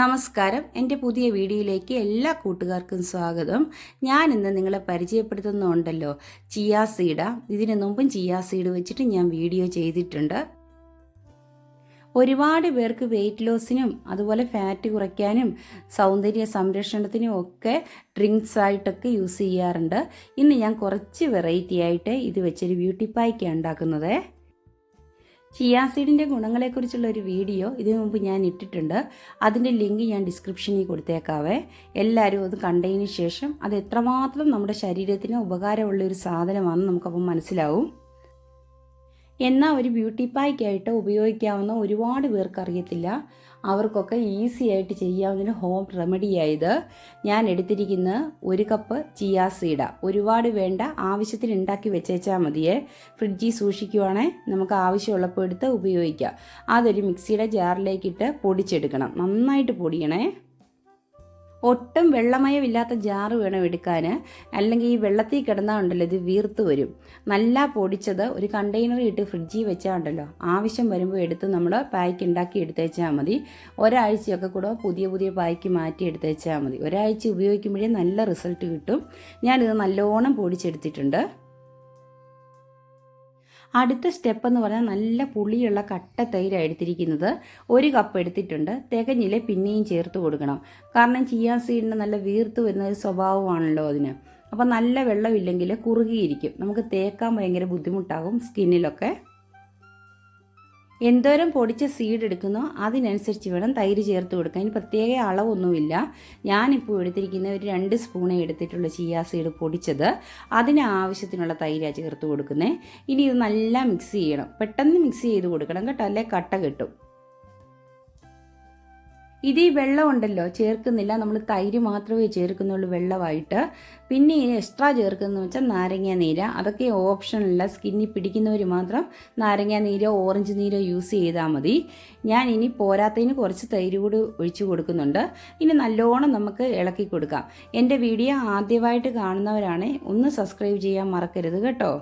നമസ്കാരം. എന്റെ പുതിയ വീഡിയോയിലേക്ക് എല്ലാ കൂട്ടുകാർക്കും സ്വാഗതം. ഞാൻ ഇന്ന് നിങ്ങളെ പരിചയപ്പെടുത്തുന്നുണ്ടല്ലോ ചിയാ സീഡ. ഇതിനു മുമ്പും ചിയാ സീഡ് വെച്ചിട്ട് ഞാൻ വീഡിയോ ചെയ്തിട്ടുണ്ട്. ഒരുപാട് പേർക്ക് വെയിറ്റ് ലോസിനും അതുപോലെ ഫാറ്റ് കുറയ്ക്കാനും സൗന്ദര്യ സംരക്ഷണത്തിനും ഒക്കെ ഡ്രിങ്ക്സ് ആയിട്ടൊക്കെ യൂസ് ചെയ്യാറുണ്ട്. ഇന്ന് ഞാൻ കുറച്ച് വെറൈറ്റി ആയിട്ട് ഇത് വെച്ചൊരു ബ്യൂട്ടി പായ്ക്കാണ് ഉണ്ടാക്കുന്നത്. ചിയാസീഡിന്റെ ഗുണങ്ങളെക്കുറിച്ചുള്ള ഒരു വീഡിയോ ഇതിനു മുമ്പ് ഞാൻ ഇട്ടിട്ടുണ്ട്. അതിന്റെ ലിങ്ക് ഞാൻ ഡിസ്ക്രിപ്ഷനിൽ കൊടുത്തേക്കാവേ. എല്ലാവരും അത് കണ്ടതിന് ശേഷം അത് എത്രമാത്രം നമ്മുടെ ശരീരത്തിന് ഉപകാരമുള്ള ഒരു സാധനമാണെന്ന് നമുക്കപ്പം മനസ്സിലാവും. എന്നാൽ ഒരു ബ്യൂട്ടി പായ്ക്കായിട്ട് ഉപയോഗിക്കാവുന്ന ഒരുപാട് പേർക്ക് അറിയത്തില്ല. അവർക്കൊക്കെ ഈസി ആയിട്ട് ചെയ്യാവുന്ന ഹോം റെമഡിയായത് ഞാൻ എടുത്തിരിക്കുന്ന ഒരു കപ്പ് ചിയാ സീഡ ഒരുപാട് വേണ്ട ആവശ്യത്തിന് ഉണ്ടാക്കി വെച്ചേച്ചാൽ മതിയേ. ഫ്രിഡ്ജിൽ സൂക്ഷിക്കുവാണേ നമുക്ക് ആവശ്യമുള്ളപ്പോൾ എടുത്ത് ഉപയോഗിക്കാം. അതൊരു മിക്സിയുടെ ജാറിലേക്കിട്ട് പൊടിച്ചെടുക്കണം. നന്നായിട്ട് പൊടിയണേ. ഒട്ടും വെള്ളമയമില്ലാത്ത ജാറ് വേണം എടുക്കാൻ അല്ലെങ്കിൽ ഈ വെള്ളത്തിൽ കിടന്നാൽ ഉണ്ടല്ലോ ഇത് വീർത്ത് വരും. നല്ല പൊടിച്ചത് ഒരു കണ്ടെയ്നറിൽ ഇട്ട് ഫ്രിഡ്ജിൽ വെച്ചാൽ ഉണ്ടല്ലോ. ആവശ്യം വരുമ്പോൾ എടുത്ത് നമ്മൾ പായ്ക്ക് ഉണ്ടാക്കി എടുത്തേച്ചാൽ മതി. ഒരാഴ്ചയൊക്കെ കൂടെ പുതിയ പുതിയ പായ്ക്ക് മാറ്റി എടുത്തേച്ചാൽ മതി. ഒരാഴ്ച ഉപയോഗിക്കുമ്പോഴേ നല്ല റിസൾട്ട് കിട്ടും. ഞാനിത് നല്ലോണം പൊടിച്ചെടുത്തിട്ടുണ്ട്. അടുത്ത സ്റ്റെപ്പ് എന്ന് പറഞ്ഞാൽ നല്ല പുളിയുള്ള കട്ട തൈര എടുത്തിരിക്കുന്നത്. ഒരു കപ്പ് എടുത്തിട്ടുണ്ട്. തികഞ്ഞിലെ പിന്നെയും ചേർത്ത് കൊടുക്കണം. കാരണം ചിയാ സീഡിന് നല്ല വീർത്ത് വരുന്ന ഒരു സ്വഭാവമാണല്ലോ അതിന്. അപ്പോൾ നല്ല വെള്ളമില്ലെങ്കിൽ കുറുകിയിരിക്കും. നമുക്ക് തേക്കാൻ ഭയങ്കര ബുദ്ധിമുട്ടാകും സ്കിന്നിലൊക്കെ എന്തോരം പൊടിച്ച സീഡ് എടുക്കുന്നോ അതിനനുസരിച്ച് വേണം തൈര് ചേർത്ത് കൊടുക്കാൻ. ഇനി പ്രത്യേക അളവൊന്നുമില്ല. ഞാനിപ്പോൾ എടുത്തിരിക്കുന്ന ഒരു രണ്ട് സ്പൂണേ എടുത്തിട്ടുള്ള ചിയാ സീഡ് പൊടിച്ചത്. അതിന് ആവശ്യത്തിനുള്ള തൈരാണ് ചേർത്ത് കൊടുക്കുന്നത് ഇനി ഇത് നല്ല മിക്സ് ചെയ്യണം. പെട്ടെന്ന് മിക്സ് ചെയ്ത് കൊടുക്കണം കേട്ടോ. അല്ലേ കട്ട കിട്ടും. ഇത് ഈ വെള്ളം ഉണ്ടല്ലോ ചേർക്കുന്നില്ല. നമ്മൾ തൈര് മാത്രമേ ചേർക്കുന്നുള്ളൂ വെള്ളമായിട്ട്. പിന്നെ എക്സ്ട്രാ ചേർക്കുന്നതെന്ന് വെച്ചാൽ നാരങ്ങ നീര. അതൊക്കെ ഓപ്ഷനല്ല സ്കിന്നിൽ പിടിക്കുന്നവർ മാത്രം നാരങ്ങ നീരോ ഓറഞ്ച് നീരോ യൂസ് ചെയ്താൽ മതി. ഞാൻ ഇനി പോരാത്തതിന് കുറച്ച് തൈര് കൂടി ഒഴിച്ചു കൊടുക്കുന്നുണ്ട്. ഇനി നല്ലോണം നമുക്ക് ഇളക്കി കൊടുക്കാം. എന്റെ വീഡിയോ ആദ്യമായിട്ട് കാണുന്നവരാണെ ഒന്ന് സബ്സ്ക്രൈബ് ചെയ്യാൻ മറക്കരുത് കേട്ടോ.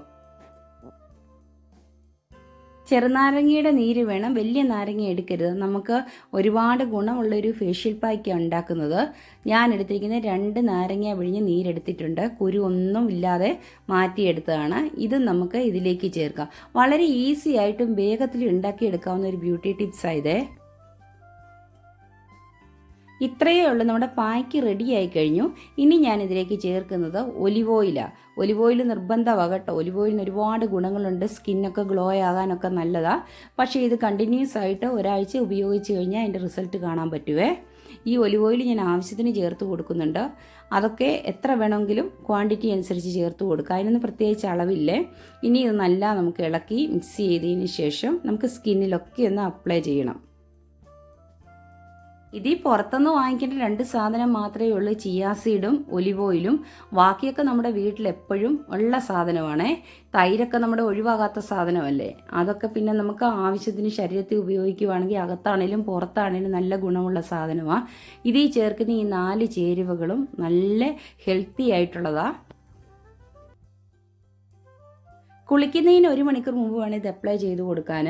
ചെറുനാരങ്ങയുടെ നീര് വേണം വലിയ നാരങ്ങ എടുക്കരുത്. നമുക്ക് ഒരുപാട് ഗുണമുള്ളൊരു ഫേഷ്യൽ പാക്ക് ഉണ്ടാക്കുന്നത്. ഞാൻ എടുത്തിരിക്കുന്ന രണ്ട് നാരങ്ങ പിഴിഞ്ഞ് നീരെടുത്തിട്ടുണ്ട്. കുരു ഒന്നും ഇല്ലാതെ മാറ്റിയെടുത്തതാണ്. ഇത് നമുക്ക് ഇതിലേക്ക് ചേർക്കാം. വളരെ ഈസി ആയിട്ടും വേഗത്തിൽ ഉണ്ടാക്കിയെടുക്കാവുന്ന ഒരു ബ്യൂട്ടി ടിപ്സ് ആയതേ ഇത്രയേ ഉള്ളൂ. നമ്മുടെ പായ്ക്ക് റെഡി ആയി കഴിഞ്ഞു. ഇനി ഞാൻ ഇതിലേക്ക് ചേർക്കുന്നത് ഒലിവ് ഓയിലാണ് ഒലിവ് ഓയിൽ നിർബന്ധമാണ് കേട്ടോ. ഒലിവ് ഓയിലിന് ഒരുപാട് ഗുണങ്ങളുണ്ട്. സ്കിന്നൊക്കെ ഗ്ലോ ആകാനൊക്കെ നല്ലതാണ് പക്ഷേ ഇത് കണ്ടിന്യൂസ് ആയിട്ട് ഒരാഴ്ച ഉപയോഗിച്ച് കഴിഞ്ഞാൽ അതിന്റെ റിസൾട്ട് കാണാൻ പറ്റുവേ. ഈ ഒലിവ് ഓയിൽ ഞാൻ ആവശ്യത്തിന് ചേർത്ത് കൊടുക്കുന്നുണ്ട്. അതൊക്കെ എത്ര വേണമെങ്കിലും ക്വാണ്ടിറ്റി അനുസരിച്ച് ചേർത്ത് കൊടുക്കുക അതിനൊന്നും പ്രത്യേകിച്ച് അളവില്ലേ. ഇനി ഇത് നല്ല നമുക്ക് ഇളക്കി മിക്സ് ചെയ്തതിന് ശേഷം നമുക്ക് സ്കിന്നിലൊക്കെ ഒന്ന് അപ്ലൈ ചെയ്യണം. ഇത് പുറത്തുനിന്ന് വാങ്ങിക്കേണ്ട രണ്ട് സാധനം മാത്രമേ ഉള്ളൂ. ചിയാസീഡും ഒലിവ് ഓയിലും ബാക്കിയൊക്കെ നമ്മുടെ വീട്ടിൽ എപ്പോഴും ഉള്ള സാധനമാണേ. തൈരൊക്കെ നമ്മുടെ ഒഴിവാകാത്ത സാധനമല്ലേ? അതൊക്കെ പിന്നെ നമുക്ക് ആവശ്യത്തിന് ശരീരത്തിൽ ഉപയോഗിക്കുവാണെങ്കിൽ അകത്താണേലും പുറത്താണേലും നല്ല ഗുണമുള്ള സാധനമാണ് ഇത് ഈ ചേർക്കുന്ന ഈ നാല് ചേരുവകളും നല്ല ഹെൽത്തി ആയിട്ടുള്ളതാണ് കുളിക്കുന്നതിന് ഒരു മണിക്കൂർ മുമ്പ് വേണം ഇത് അപ്ലൈ ചെയ്ത് കൊടുക്കാൻ.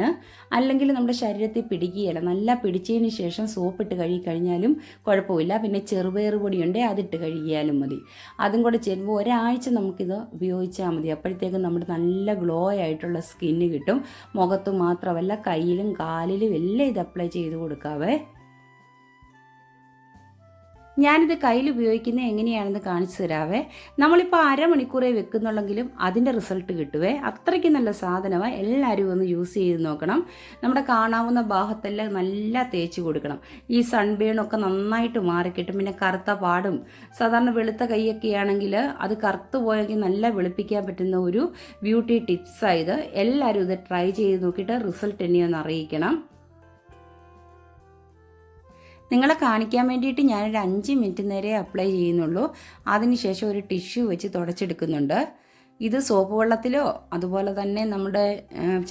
അല്ലെങ്കിൽ നമ്മുടെ ശരീരത്തിൽ പിടിക്കുകയില്ല. നല്ല പിടിച്ചതിന് ശേഷം സോപ്പ് ഇട്ട് കഴുകി കഴിഞ്ഞാലും കുഴപ്പമില്ല. പിന്നെ ചെറുപയർ പൊടിയുണ്ട് അതിട്ട് കഴുകിയാലും മതി. അതും കൂടെ ചേരുമ്പോൾ ഒരാഴ്ച നമുക്കിത് ഉപയോഗിച്ചാൽ മതി. അപ്പോഴത്തേക്കും നമ്മുടെ നല്ല ഗ്ലോ ആയിട്ടുള്ള സ്കിന്ന് കിട്ടും. മുഖത്ത് മാത്രമല്ല കയ്യിലും കാലിലും എല്ലാം ഇത് അപ്ലൈ ചെയ്ത് കൊടുക്കാവേ. ഞാനിത് കയ്യിൽ ഉപയോഗിക്കുന്നത് എങ്ങനെയാണെന്ന് കാണിച്ചു തരാവേ. നമ്മളിപ്പോൾ അരമണിക്കൂറേ വെക്കുന്നുള്ളെങ്കിലും അതിന്റെ റിസൾട്ട് കിട്ടുവേ. അത്രയ്ക്ക് നല്ല സാധനമാണ് എല്ലാവരും ഒന്ന് യൂസ് ചെയ്ത് നോക്കണം. നമ്മുടെ കാണാവുന്ന ഭാഗത്തെല്ലാം നല്ല തേച്ച് കൊടുക്കണം. ഈ സൺബേണൊക്കെ നന്നായിട്ട് മാറിക്കിട്ടും. പിന്നെ കറുത്ത പാടും. സാധാരണ വെളുത്ത കൈയൊക്കെ ആണെങ്കിൽ അത് കറുത്തു പോയെങ്കിൽ നല്ല വെളുപ്പിക്കാൻ പറ്റുന്ന ഒരു ബ്യൂട്ടി ടിപ്സായത് എല്ലാവരും ഇത് ട്രൈ ചെയ്ത് നോക്കിയിട്ട് റിസൾട്ട് എന്നെയൊന്ന് അറിയിക്കണം. നിങ്ങളെ കാണിക്കാൻ വേണ്ടിയിട്ട് ഞാനൊരു അഞ്ച് മിനിറ്റ് നേരെ അപ്ലൈ ചെയ്യുന്നുള്ളൂ. അതിനുശേഷം ഒരു ടിഷ്യൂ വെച്ച് തുടച്ചെടുക്കുന്നുണ്ട്. ഇത് സോപ്പ് വെള്ളത്തിലോ അതുപോലെ തന്നെ നമ്മുടെ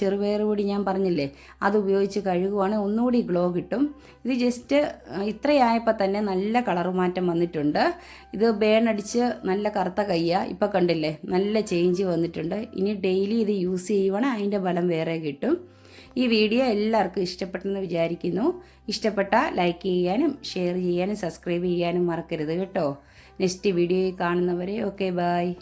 ചെറുപയർ പൊടി ഞാൻ പറഞ്ഞില്ലേ അത് ഉപയോഗിച്ച് കഴുകുവാണെങ്കിൽ ഒന്നുകൂടി ഗ്ലോ കിട്ടും. ഇത് ജസ്റ്റ് ഇത്രയായപ്പോൾ തന്നെ നല്ല കളർ മാറ്റം വന്നിട്ടുണ്ട്. ഇത് ബേണടിച്ച് നല്ല കറുത്ത കയ്യാണ് ഇപ്പോൾ കണ്ടില്ലേ നല്ല ചേഞ്ച് വന്നിട്ടുണ്ട്. ഇനി ഡെയിലി ഇത് യൂസ് ചെയ്യുവാണെങ്കിൽ അതിന്റെ ബലം വേറെ കിട്ടും. ഈ വീഡിയോ എല്ലാവർക്കും ഇഷ്ടപ്പെട്ടെന്ന് വിചാരിക്കുന്നു. ഇഷ്ടപ്പെട്ട ലൈക്ക് ചെയ്യാനും ഷെയർ ചെയ്യാനും സബ്സ്ക്രൈബ് ചെയ്യാനും മറക്കരുത് കേട്ടോ. നെക്സ്റ്റ് വീഡിയോയിൽ കാണുന്നവരെ ഓക്കെ ബായ്